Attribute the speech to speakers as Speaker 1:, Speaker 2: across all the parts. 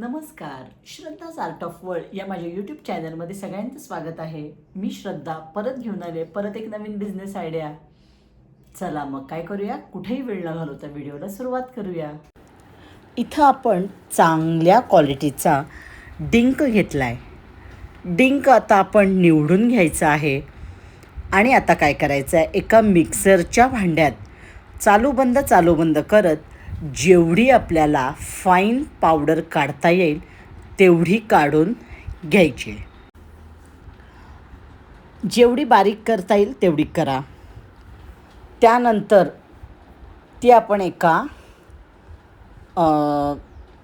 Speaker 1: नमस्कार श्रद्धाच art of world या माझ्या यूट्यूब चॅनलमध्ये सगळ्यांचं स्वागत आहे. मी श्रद्धा परत घेऊन आले परत एक नवीन बिझनेस आयडिया चला मग काय करूया? कुठेही वेळ न घालवता व्हिडिओला सुरुवात करूया. इथं आपण चांगल्या क्वालिटीचा डिंक घेतला आहे डिंक आता आपण निवडून घ्यायचा आहे. आणि आता काय करायचं आहे एका मिक्सरच्या भांड्यात चालू बंद चालू बंद करत जेवढी आपल्याला फाईन पावडर काढता येईल तेवढी काढून घ्यायची. जेवढी बारीक करता येईल तेवढी करा. त्यानंतर ती आपण एका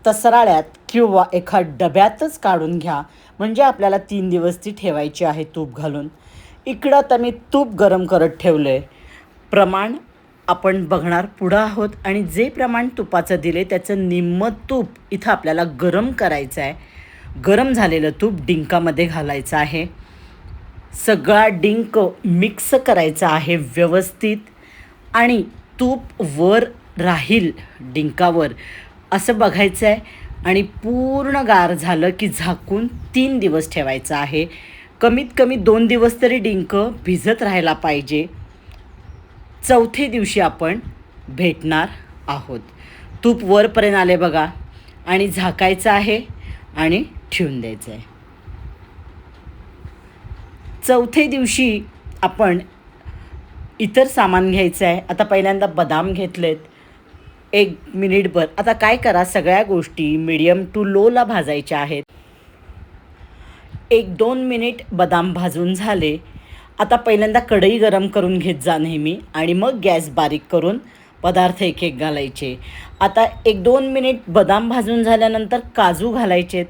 Speaker 1: तसराळ्यात किंवा एका डब्यातच काढून घ्या. म्हणजे आपल्याला तीन दिवस ती ठेवायची आहे तूप घालून. इकडं आता मी तूप गरम करत ठेवलं आहे प्रमाण आपण बघणार पुढं आहोत आणि जे प्रमाण तुपाचं दिले त्याचं निम्म तूप इथं आपल्याला गरम करायचं आहे. गरम झालेलं तूप डिंकामध्ये घालायचं आहे. सगळा डिंक मिक्स करायचा आहे व्यवस्थित आणि तूप वर राहील डिंकावर. असं बघायचं आहे आणि पूर्ण गार झालं की झाकून तीन दिवस ठेवायचं आहे. कमीत कमी दोन दिवस तरी डिंक भिजत राहायला पाहिजे. चौथे दिवशी आपण भेटणार आहोत. तूप वरपर्यंत आले बघा. आणि झाकायचं आहे आणि ठेवून द्यायचं आहे. चौथे दिवशी आपण इतर सामान घ्यायचं आहे. आता पहिल्यांदा बदाम घेतलेत. एक मिनिटभर. आता काय करा सगळ्या गोष्टी मिडियम टू लोला भाजायच्या आहेत. एक दोन मिनिट बदाम भाजून झाले. आता पहिल्यांदा कढई गरम करून घेत जा नेहमी आणि मग गॅस बारीक करून पदार्थ एक एक घालायचे. आता एक दोन मिनिट बदाम भाजून झाल्यानंतर काजू घालायचेत.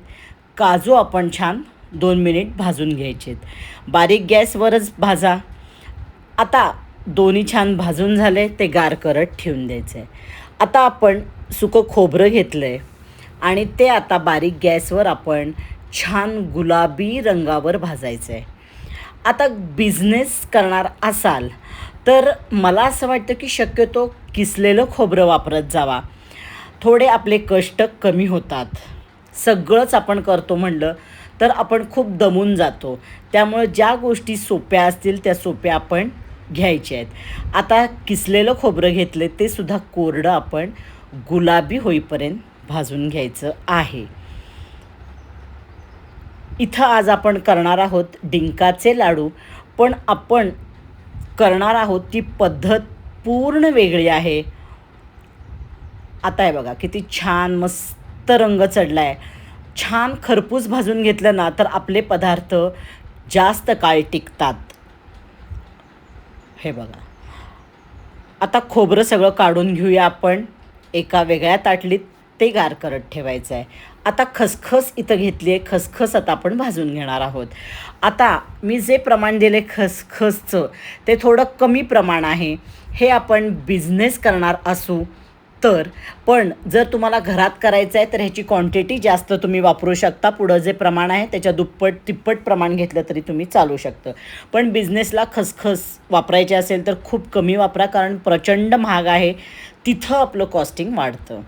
Speaker 1: काजू आपण छान दोन मिनिट भाजून घ्यायचेत. बारीक गॅसवरच भाजा. आता दोन्ही छान भाजून झाले ते गार करत ठेवून द्यायचे. आता आपण सुकं खोबरं घेतलं आहे आणि ते आता बारीक गॅसवर आपण छान गुलाबी रंगावर भाजायचं आहे आता बिझनेस करणार असाल तर मला असं वाटतं की शक्यतो किसलेलं खोबरं वापरत जावा. थोडे आपले कष्ट कमी होतात. सगळंच आपण करतो म्हणलं तर आपण खूप दमून जातो. त्यामुळं ज्या गोष्टी सोप्या असतील त्या सोप्या आपण घ्यायच्या आहेत. आता किसलेलं खोबरं घेतलं ते सुद्धा कोरडं आपण गुलाबी होईपर्यंत भाजून घ्यायचं आहे. इथं आज आपण करणार आहोत डिंकाचे लाडू पण आपण करणार आहोत ती पद्धत पूर्ण वेगळी आहे. आता आहे बघा किती छान मस्त रंग चढला आहे छान खरपूस भाजून घेतलं ना तर आपले पदार्थ जास्त काळ टिकतात. हे बघा. आता खोबरं सगळं काढून घेऊया आपण. एका वेगळ्या ताटलीत ते गार करत ठेवायचं आहे आता खसखस इथं घेतली आहे. खसखस आता आपण भाजून घेणार आहोत. आता मी जे प्रमाण दिले खसखसचं ते थोडं कमी प्रमाण आहे. हे आपण बिझनेस करणार असू तर. पण जर तुम्हाला घरात करायचं आहे तर ह्याची क्वांटिटी जास्त तुम्ही वापरू शकता. पुढं जे प्रमाण आहे त्याच्या दुप्पट तिप्पट प्रमाण घेतलं तरी तुम्ही चालू शकतं. पण बिझनेसला खसखस वापरायचे असेल तर खूप कमी वापरा. कारण प्रचंड महाग आहे. तिथं आपलं कॉस्टिंग वाढतं.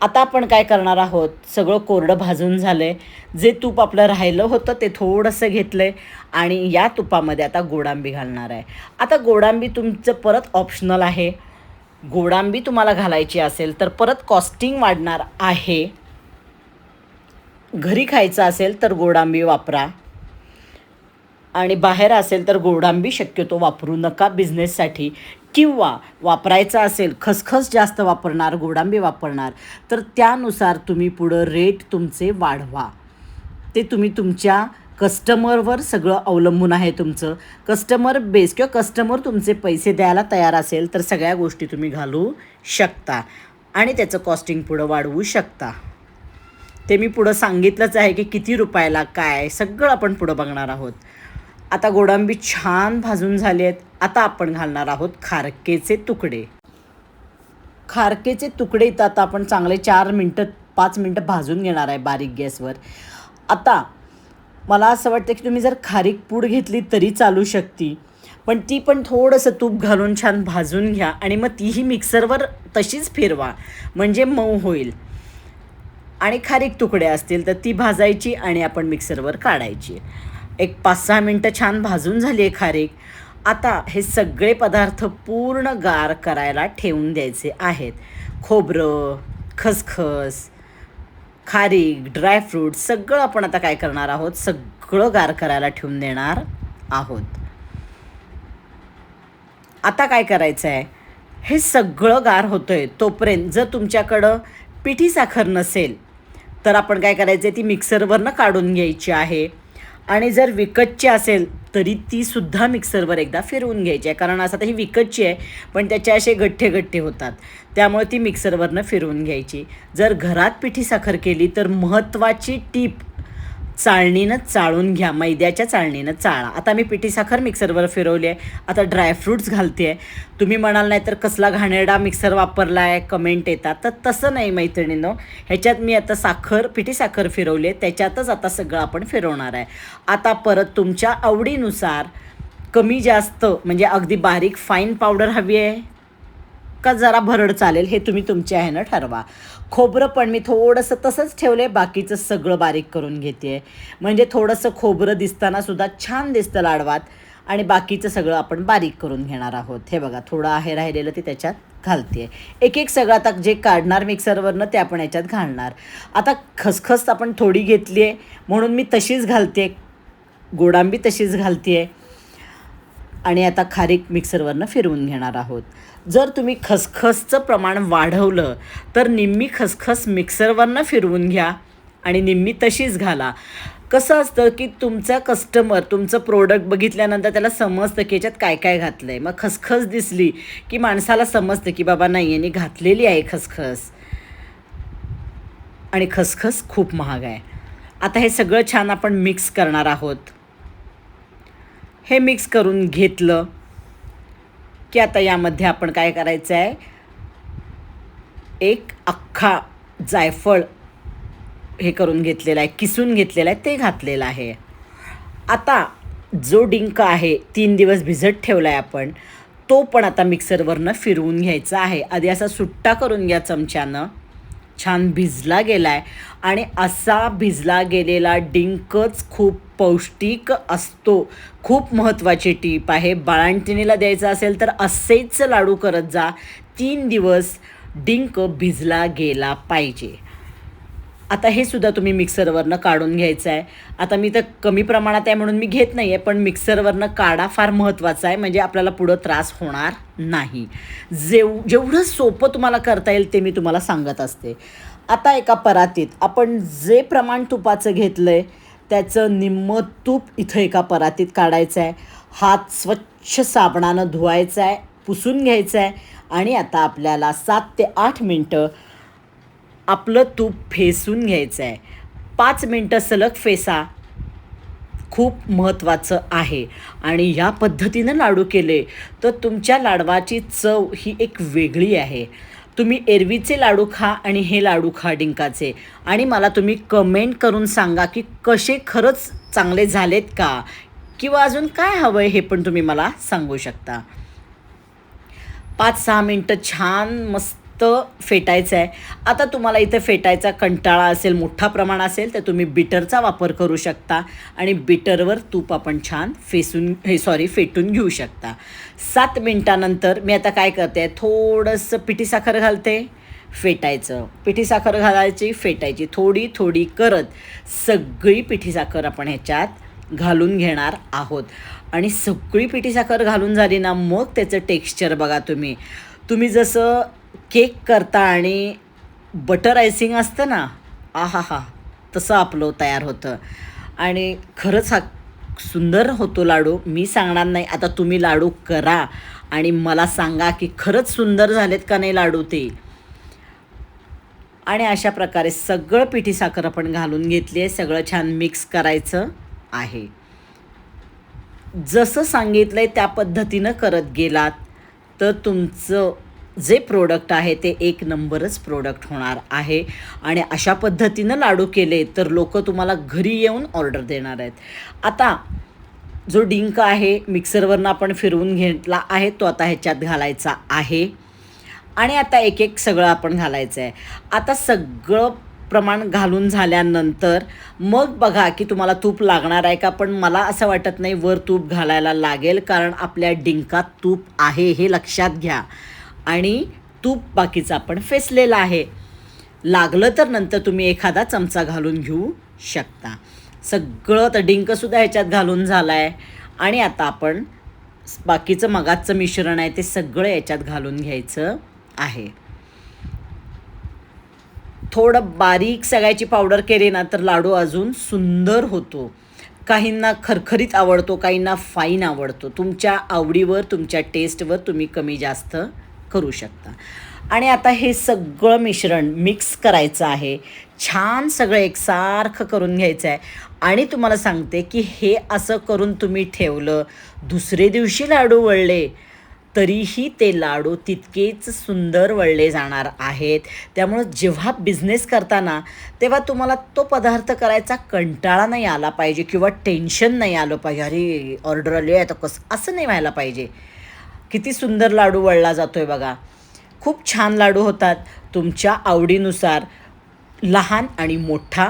Speaker 1: आता आपण काय करणार आहोत? सगळं कोरडं भाजून झालं आहे जे तूप आपलं राहिलं होतं ते थोडंसं घेतलं आहे आणि या तुपामध्ये आता गोडांबी घालणार आहे. आता गोडांबी तुमचं परत ऑप्शनल आहे. गोडांबी तुम्हाला घालायची असेल तर परत कॉस्टिंग वाढणार आहे. घरी खायचं असेल तर गोडांबी वापरा. आणि बाहेर असेल तर गोडांबी शक्यतो वापरू नका बिझनेससाठी किंवा वापरायचं असेल खसखस जास्त वापरणार गोडांबी वापरणार तर त्यानुसार तुम्ही पुढं रेट तुमचे वाढवा. ते तुम्ही तुमच्या कस्टमरवर सगळं अवलंबून आहे तुमचं. कस्टमर बेस किंवा कस्टमर तुमचे पैसे द्यायला तयार असेल तर सगळ्या गोष्टी तुम्ही घालू शकता. आणि त्याचं कॉस्टिंग पुढं वाढवू शकता. ते मी पुढं सांगितलंच आहे की किती रुपयाला काय सगळं आपण पुढं बघणार आहोत. आता गोडांबी छान भाजून झाली आहेत. आता आपण घालणार आहोत खारकेचे तुकडे. खारकेचे तुकडे इथं आता आपण चांगले चार मिनटं पाच मिनटं भाजून घेणार आहे बारीक गॅसवर. आता मला असं वाटतं की तुम्ही जर खारीक पूड घेतली तरी चालू शकती. पण ती पण थोडंसं तूप घालून छान भाजून घ्या आणि मग तीही मिक्सरवर तशीच फिरवा. म्हणजे मऊ होईल. आणि खारीक तुकडे असतील तर ती भाजायची आणि आपण मिक्सरवर काढायची. एक पाच सहा मिनटं छान भाजून झाली आहे खारीक. आता हे सगळे पदार्थ पूर्ण गार करायला ठेवून द्यायचे आहेत. खोबरं खसखस खारीक ड्रायफ्रूट सगळं आपण आता काय करणार आहोत? सगळं गार करायला ठेवून देणार आहोत. आता काय करायचं आहे हे सगळं गार होतं आहे तोपर्यंत जर तुमच्याकडं पिठी साखर नसेल तर आपण काय करायचं आहे ती मिक्सरवरनं काढून घ्यायची आहे. आणि जर विकतची असेल तरी तीसुद्धा मिक्सरवर एकदा फिरवून घ्यायची आहे. कारण असं तर ही विकतची आहे पण त्याचे असे गठ्ठे गठ्ठे होतात. त्यामुळे ती मिक्सरवरनं फिरवून घ्यायची. जर घरात पिठी साखर केली तर महत्त्वाची टीप चाळणीनं चाळून घ्या मैद्याच्या चाळणीनं चाळा. आता मी पिठी साखर मिक्सरवर फिरवली आहे. आता ड्रायफ्रूट्स घालते आहे तुम्ही म्हणाल नाही तर कसला घाणेरडा मिक्सर वापरला आहे कमेंट येतात. तर तसं नाही मैत्रिणीनं. ह्याच्यात मी आता साखर पिठी साखर फिरवली आहे. त्याच्यातच आता सगळं आपण फिरवणार आहे. आता परत तुमच्या आवडीनुसार कमी जास्त म्हणजे अगदी बारीक फाईन पावडर हवी आहे? का जरा भरड चालेल हे तुम्ही तुमच्या ह्यानं ठरवा. खोबरं पण मी थोडंसं तसंच ठेवलं आहे बाकीचं सगळं बारीक करून घेते आहे म्हणजे थोडंसं खोबरं दिसताना सुद्धा छान दिसतं लाडवात. आणि बाकीचं सगळं आपण बारीक करून घेणार आहोत. हे बघा थोडं आहे राहिलेलं ते त्याच्यात घालते एक एक सगळं आता जे काढणार मिक्सरवरनं ते आपण याच्यात घालणार. आता खसखस आपण थोडी घेतली आहे म्हणून मी तशीच घालते गोडांबी तशीच घालते आहे आणि आता खारीक मिक्सरवरनं फिरवून घेणार आहोत. जर तुम्ही खसखसचं प्रमाण वाढवलं तर निम्मी खसखस मिक्सरवरनं फिरवून घ्या आणि निम्मी तशीच घाला. कसं असतं की तुमचा कस्टमर तुमचं प्रोडक्ट बघितल्यानंतर त्याला समजतं की याच्यात काय काय घातलं आहे मग खसखस दिसली की माणसाला समजतं की बाबा नाही यांनी घातलेली आहे खसखस. आणि खसखस खूप महाग आहे. आता हे सगळं छान आपण मिक्स करणार आहोत. हे मिक्स करून घेतलं की आता यामध्ये आपण काय करायचं आहे एक अख्खा जायफळ हे करून घेतलेलं आहे किसून घेतलेलं आहे ते घातलेलं आहे. आता जो डिंक आहे तीन दिवस भिजत ठेवला आहे आपण तो पण आता मिक्सरवरनं फिरवून घ्यायचा आहे. आधी असा सुट्टा करून घ्या चमच्यानं. छान भिजला गेला आहे आणि असा भिजला गेलेला डिंकच खूप पौष्टिक असतो. खूप महत्त्वाची टीप आहे. बाळांटिणीला द्यायचं असेल तर असेच लाडू करत जा. तीन दिवस डिंक भिजला गेला पाहिजे. आता हे सुद्धा तुम्ही मिक्सरवरनं काढून घ्यायचं आहे आता मी तर कमी प्रमाणात आहे म्हणून मी घेत नाही आहे पण मिक्सरवरनं काढा फार महत्त्वाचा आहे. म्हणजे आपल्याला पुढं त्रास होणार नाही. जेव जेवढं सोपं तुम्हाला करता येईल ते मी तुम्हाला सांगत असते. आता एका परातीत आपण जे प्रमाण तुपाचं घेतलं आहे त्याचं निम्म तूप इथं एका परातीत काढायचं आहे हात स्वच्छ साबणानं धुवायचा आहे पुसून घ्यायचं आहे आणि आता आपल्याला सात ते आठ मिनटं आपलं तूप फेसून घ्यायचं आहे पाच मिनटं सलग फेसा खूप महत्त्वाचं आहे. आणि ह्या पद्धतीनं लाडू केले तर तुमच्या लाडवाची चव ही एक वेगळी आहे. तुम्ही एरवीचे लाडू खा आणि हे लाडू खा डिंकाचे. आणि मला तुम्ही कमेंट करून सांगा की कसे खरंच चांगले झालेत का? किंवा अजून काय हवं आहे हे पण तुम्ही मला सांगू शकता. पाच सहा मिनटं छान मस्त फेटायचं आहे. आता तुम्हाला इथं फेटायचा कंटाळा असेल मोठा प्रमाण असेल तर तुम्ही बिटरचा वापर करू शकता आणि बिटरवर तूप आपण छान फेसून हे सॉरी फेटून घेऊ शकता. सात मिनटानंतर मी आता काय करते थोडंसं पिठी साखर घालते फेटायचं. पिठी साखर घालायची फेटायची. थोडी थोडी करत सगळी पिठी साखर आपण ह्याच्यात घालून घेणार आहोत. आणि सगळी पिठी साखर घालून झाली ना मग त्याचं टेक्स्चर बघा तुम्ही. तुम्ही जसं केक करता आणि बटर आयसिंग असतं ना आहा हा तसं आपलं तयार होतं. आणि खरंच हा सुंदर होतो लाडू मी सांगणार नाही. आता तुम्ही लाडू करा आणि मला सांगा की खरंच सुंदर झालेत का नाही लाडू ते. आणि अशा प्रकारे सगळं पिठी साखर आपण घालून घेतली आहे. सगळं छान मिक्स करायचं आहे. जसं सांगितलं आहे त्या पद्धतीनं करत गेलात तर तुमचं जे प्रोडक्ट आहे ते एक नंबरच प्रोडक्ट होणार आहे. आणि अशा पद्धतीनं लाडू केले तर लोक तुम्हाला घरी येऊन ऑर्डर देणार आहेत. आता जो डिंक आहे मिक्सरवरनं आपण फिरवून घेतला आहे तो आता ह्याच्यात घालायचा आहे. आणि आता एक एक सगळं आपण घालायचं आहे. आता सगळं प्रमाण घालून झाल्यानंतर मग बघा की तुम्हाला तूप लागणार आहे का? पण मला असं वाटत नाही वर तूप घालायला लागेल कारण आपल्या डिंकात तूप आहे हे लक्षात घ्या. आणि तूप बाकीचं आपण फेसलेलं आहे. लागलं तर नंतर तुम्ही एखादा चमचा घालून घेऊ शकता. सगळं तर डिंकसुद्धा ह्याच्यात घालून झालं आहे आणि आता आपण बाकीचं मगाचं मिश्रण आहे ते सगळं याच्यात घालून घ्यायचं आहे. थोडं बारीक सगळ्याची पावडर केली ना तर लाडू अजून सुंदर होतो. काहींना खरखरीत आवडतो काहींना फाईन आवडतो. तुमच्या आवडीवर तुमच्या टेस्टवर तुम्ही कमी जास्त करू शकता. आणि आता हे सगळं मिश्रण मिक्स करायचं आहे. छान सगळं एकसारखं करून घ्यायचं आहे. आणि तुम्हाला सांगते की हे असं करून तुम्ही ठेवलं दुसरे दिवशी लाडू वळले तरीही ते लाडू तितकेच सुंदर वळले जाणार आहेत. त्यामुळं जेव्हा बिझनेस करताना तेव्हा तुम्हाला तो पदार्थ करायचा कंटाळा नाही आला पाहिजे किंवा टेन्शन नाही आलं पाहिजे. अरे ऑर्डर आली आहे तर कसं असं नाही व्हायला पाहिजे. किती सुंदर लाडू वळला जातो आहे बघा. खूप छान लाडू होतात. तुमच्या आवडीनुसार लहान आणि मोठा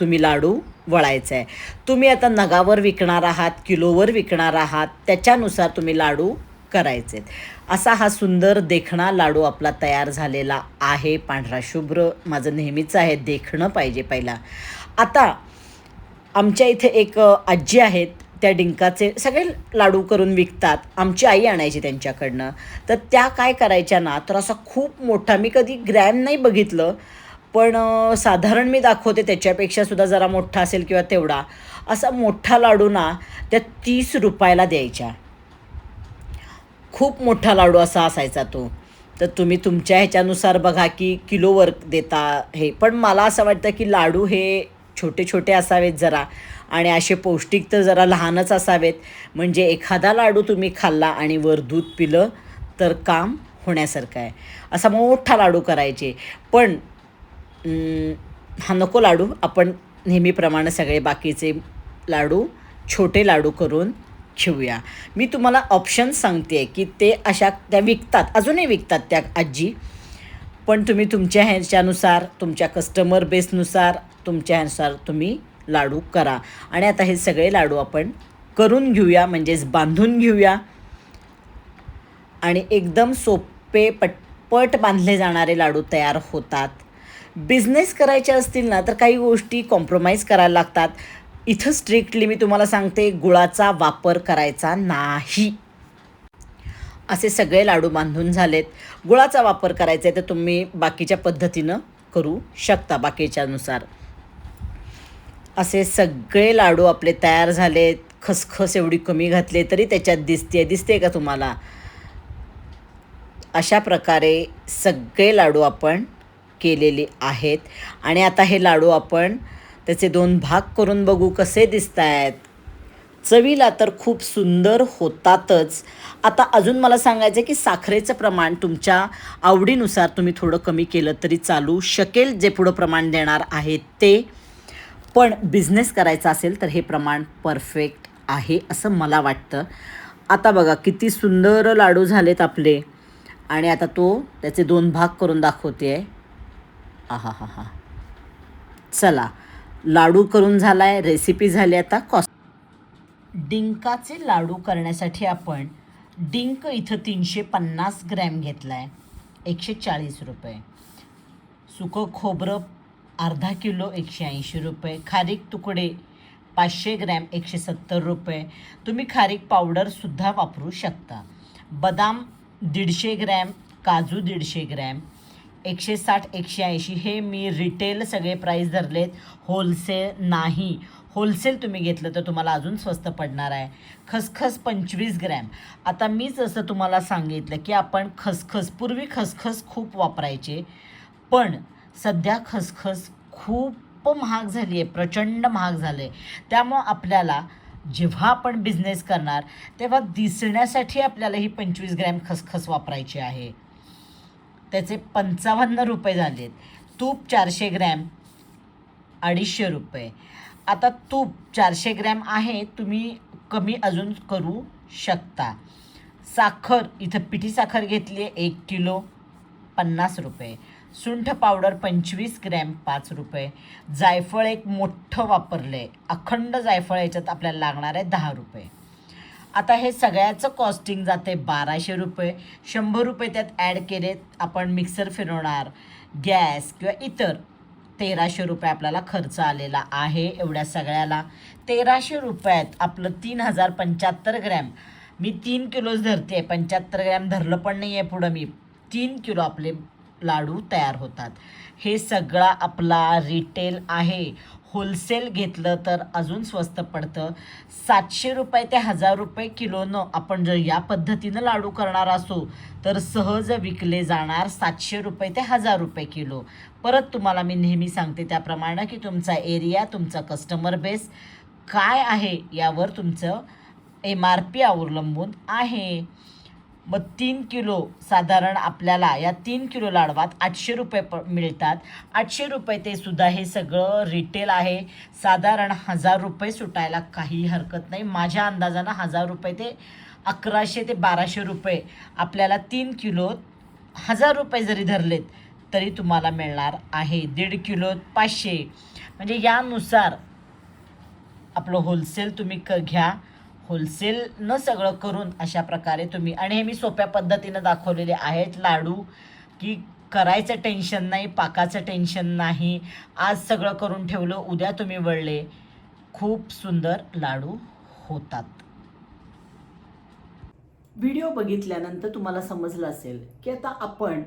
Speaker 1: तुम्ही लाडू वळायचा आहे तुम्ही आता नगावर विकणार आहात किलोवर विकणार आहात त्याच्यानुसार तुम्ही लाडू करायचे असा हा सुंदर देखणा लाडू आपला तयार झालेला आहे. पांढरा शुभ्र माझं नेहमीचं आहे देखणं पाहिजे पहिला. आता आमच्या इथे एक आजी आहेत. त्या डिंकाचे सगळे लाडू करून विकतात. आमची आई आणायची त्यांच्याकडनं. तर त्या काय करायच्या ना तर असा खूप मोठा मी कधी ग्रॅम नाही बघितलं पण साधारण मी दाखवते त्याच्यापेक्षा सुद्धा जरा मोठा असेल किंवा तेवढा. असा मोठा लाडू ना त्या तीस रुपयाला द्यायच्या. खूप मोठा लाडू असा असायचा तो. तर तुम्ही तुमच्या ह्याच्यानुसार बघा की किलोवर देता हे. पण मला असं वाटतं की लाडू हे छोटे छोटे असावेत जरा. आणि असे पौष्टिक तर जरा लहानच असावेत. म्हणजे एखादा लाडू तुम्ही खाल्ला आणि वर दूध पिलं तर काम होण्यासारखं आहे. असा मोठा लाडू करायचे. पण हा नको लाडू. आपण नेहमीप्रमाणे सगळे बाकीचे लाडू छोटे लाडू करून ठेवूया. मी तुम्हाला ऑप्शन सांगते की ते अशा त्या विकतात. अजूनही विकतात त्या आजी. पण तुम्ही तुमच्या ह्याच्यानुसार तुमच्या कस्टमर बेसनुसार तुमच्यानुसार तुम्ही लाडू करा. आणि आता हे सगळे लाडू आपण करून घेऊया म्हणजेच बांधून घेऊया. आणि एकदम सोपे पटपट बांधले जाणारे लाडू तयार होतात. बिझनेस करायचे असतील ना तर काही गोष्टी कॉम्प्रोमाइज करायला लागतात. इथं स्ट्रिक्टली मी तुम्हाला सांगते गुळाचा वापर करायचा नाही. असे सगळे लाडू बांधून झालेत. गुळाचा वापर करायचा आहे तर तुम्ही बाकीच्या पद्धतीनं करू शकता बाकीच्यानुसार. असे सगळे लाडू आपले तयार झालेत खसखस एवढी कमी घातली तरी त्याच्यात दिसते दिसते का तुम्हाला? अशा प्रकारे सगळे लाडू आपण केलेले आहेत. आणि आता हे लाडू आपण त्याचे दोन भाग करून बघू कसे दिसत आहेत चवीला तर खूप सुंदर होतातच. आता अजून मला सांगायचं आहे की साखरेचं प्रमाण तुमच्या आवडीनुसार तुम्ही थोडं कमी केलं तरी चालू शकेल. जे पुढं प्रमाण देणार आहे ते. पण बिझनेस करायचा असेल तर हे प्रमाण परफेक्ट आहे असं मला वाटतं. आता बघा किती सुंदर लाडू झालेत आपले. आणि आता तो त्याचे दोन भाग करून दाखवते आहे आहा हा हा चला लाडू करून झाला आहे रेसिपी झाली आता कॉस डिंकाचे लाडू करण्यासाठी आपण डिंक इथं तीनशे पन्नास ग्रॅम घेतला आहे एकशे चाळीस रुपये. सुकं खोबरं अर्धा किलो एकशे ऐंशी रुपये खारीक तुकडे पाचशे ग्रॅम एकशे सत्तर रुपये. तुम्ही खारीक पावडरसुद्धा वापरू शकता. बदाम दीडशे ग्रॅम काजू दीडशे ग्रॅम एकशे साठ एकशे ऐंशी. हे मी रिटेल सगळे प्राईस धरलेत. होलसेल नाही. होलसेल तुम्ही घेतलं तर तुम्हाला अजून स्वस्त पडणार आहे. खसखस पंचवीस ग्रॅम. आता मी जसं तुम्हाला सांगितलं की आपण खसखस पूर्वी खसखस खूप वापरायचे. पण सध्या खसखस खूप महाग झाली आहे प्रचंड महाग झाले त्यामुळं आपल्याला जेव्हा आपण बिझनेस करणार तेव्हा दिसण्यासाठी आपल्याला ही पंचवीस ग्रॅम खसखस वापरायची आहे. त्याचे पंचावन्न रुपये झालेत. तूप चारशे ग्रॅम अडीचशे रुपये. आता तूप चारशे ग्रॅम आहे तुम्ही कमी अजून करू शकता. साखर इथं पिठी साखर घेतली आहे एक किलो पन्नास रुपये. सुंठ पावडर पंचवीस ग्रॅम पाच रुपये. जायफळ एक मोठं वापरलं. आहे अखंड जायफळ याच्यात आपल्याला लागणार आहे दहा रुपये. आता हे सगळ्याचं कॉस्टिंग जाते बाराशे रुपये. शंभर रुपये त्यात ॲड केले आपण मिक्सर फिरवणार गॅस किंवा इतर. तेराशे रुपये आपल्याला खर्च आलेला आहे एवढ्या सगळ्याला. तेराशे रुपयात आपलं तीन हजार पंच्याहत्तर ग्रॅम. मी तीन किलोच धरते पंच्याहत्तर ग्रॅम धरलं पण नाही आहे पुढं मी. तीन किलो आपले लाडू तयार होतात. हे सगळा आपला रिटेल आहे. होलसेल घेतलं तर अजून स्वस्त पडतं. सातशे रुपये ते हजार रुपये किलोनं आपण जर या पद्धतीनं लाडू करणार असू तर सहज विकले जाणार सातशे रुपये ते हजार रुपये किलो. परत तुम्हाला मी नेहमी सांगते त्याप्रमाणे की तुमचा एरिया तुमचा कस्टमर बेस काय आहे यावर तुमचं एम आर पी अवलंबून आहे. मग तीन किलो साधारण आपल्याला या तीन किलो लाडवात आठशे रुपये प मिळतात. आठशे रुपये ते सुद्धा हे सगळं रिटेल आहे. साधारण हजार रुपये सुटायला काही हरकत नाही. माझ्या अंदाजानं हजार रुपये ते अकराशे ते बाराशे रुपये आपल्याला तीन किलो हजार रुपये जरी धरलेत तरी तुम्हाला मिळणार आहे. दीड किलो पाचशे. म्हणजे यानुसार आपलं होलसेल तुम्ही क घ्या. होलसेल न सगळं करून अशा प्रकारे तुम्ही आणि हे मी सोप्या पद्धतीनं दाखवलेले आहेत. लाडू की करायचं टेन्शन नाही पाकाचं टेन्शन नाही. आज सगळं करून ठेवलं उद्या तुम्ही वळले. खूप सुंदर लाडू होतात. व्हिडिओ बघितल्यानंतर तुम्हाला समजलं असेल की आता आपण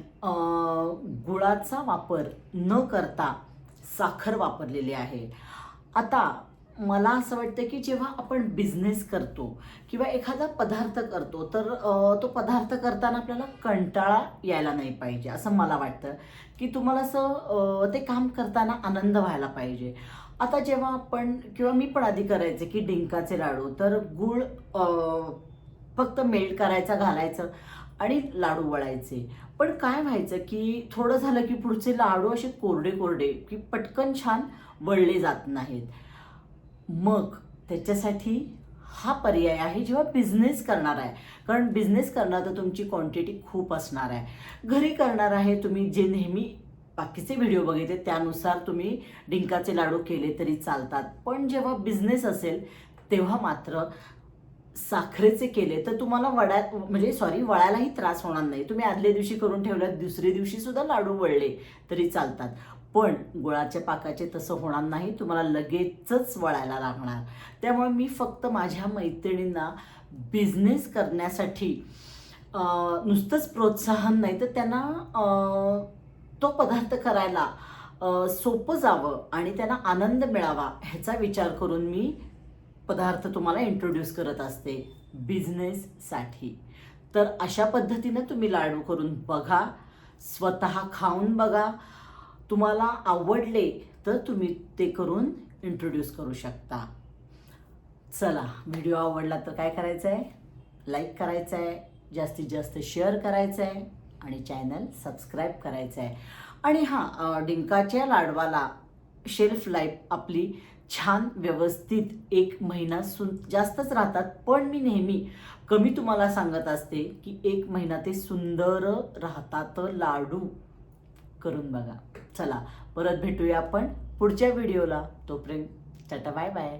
Speaker 1: गुळाचा वापर न करता साखर वापरलेली आहे. आता मला असं वाटतं की जेव्हा आपण बिझनेस करतो किंवा एखादा पदार्थ करतो तर तो पदार्थ करताना आपल्याला कंटाळा यायला नाही पाहिजे असं मला वाटतं. की तुम्हाला असं ते काम करताना आनंद व्हायला पाहिजे. आता जेव्हा आपण किंवा मी पण आधी करायचे की डिंकाचे लाडू तर गूळ फक्त मेल्ट करायचा घालायचं आणि लाडू वळायचे. पण काय व्हायचं की थोडं झालं की पुढचे लाडू असे कोरडे कोरडे की पटकन छान वळले जात नाहीत. मग त्याच्यासाठी हा पर्याय आहे जेव्हा बिझनेस करणार आहे. कारण बिझनेस करणार तर तुमची क्वांटिटी खूप असणार आहे. घरी करणार आहे तुम्ही जे नेहमी बाकीचे व्हिडिओ बघितले त्यानुसार तुम्ही डिंकाचे लाडू केले तरी चालतात. पण जेव्हा बिझनेस असेल तेव्हा मात्र साखरेचे केले तर तुम्हाला वड्या म्हणजे सॉरी वळायलाही त्रास होणार नाही. तुम्ही आदल्या दिवशी करून ठेवल्यात दुसऱ्या दिवशीसुद्धा लाडू वळले तरी चालतात. पण गुळाच्या पाकाचे तसं होणार नाही तुम्हाला लगेचच वळायला लागणार. त्यामुळे मी फक्त माझ्या मैत्रिणींना बिझनेस करण्यासाठी नुसतंच प्रोत्साहन नाही तर त्यांना तो पदार्थ करायला सोपं जावं आणि त्यांना आनंद मिळावा ह्याचा विचार करून मी पदार्थ तुम्हाला इंट्रोड्यूस करत असते बिझनेससाठी तर अशा पद्धतीनं तुम्ही लाडू करून बघा स्वतः खाऊन बघा तुम्हाला आवडले तर तुम्ही ते करून इंट्रोड्यूस करू शकता. चला व्हिडिओ आवडला तर काय करायचं आहे लाईक करायचं आहे जास्तीत जास्त शेअर करायचं आहे आणि चॅनल सबस्क्राईब करायचं आहे आणि हां डिंकाच्या लाडवाला शेल्फ लाईफ आपली छान व्यवस्थित एक महिना सु जास्तच राहतात पण मी नेहमी कमी तुम्हाला सांगत असते की एक महिना ते सुंदर राहतात लाडू. करून बघा. चला परत भेटूया आपण पुढच्या व्हिडिओला. तोपर्यंत टाटा बाय बाय.